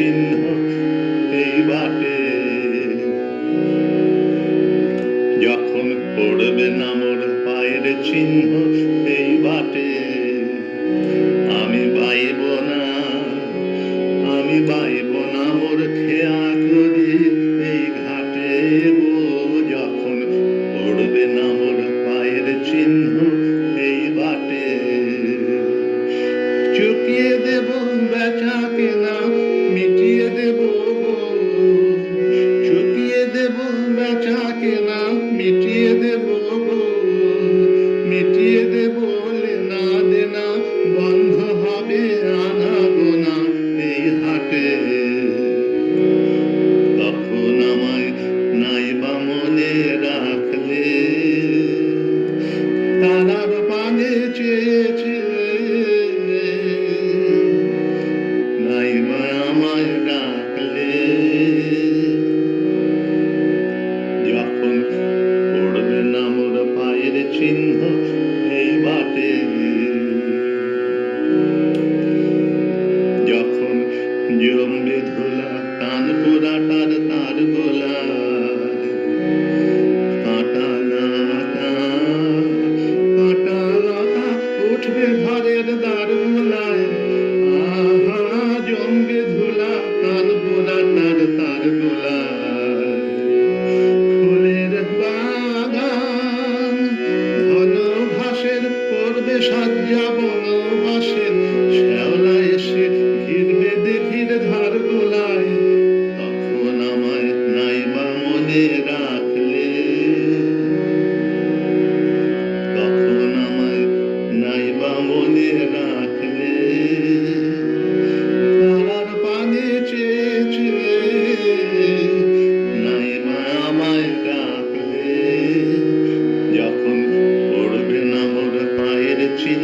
চিহ্ন এই বাটে যখন পড়বে নামোর পায়ের চিহ্ন এই বাটে। সিংহ এই বাটে যখন জম্বে ধোলা তান পোড়াটার তার গোলা উঠবে ঘরের দারুলায় যারা শ্যাওলা এসে ঘিরবে দেখির ধার গোলায়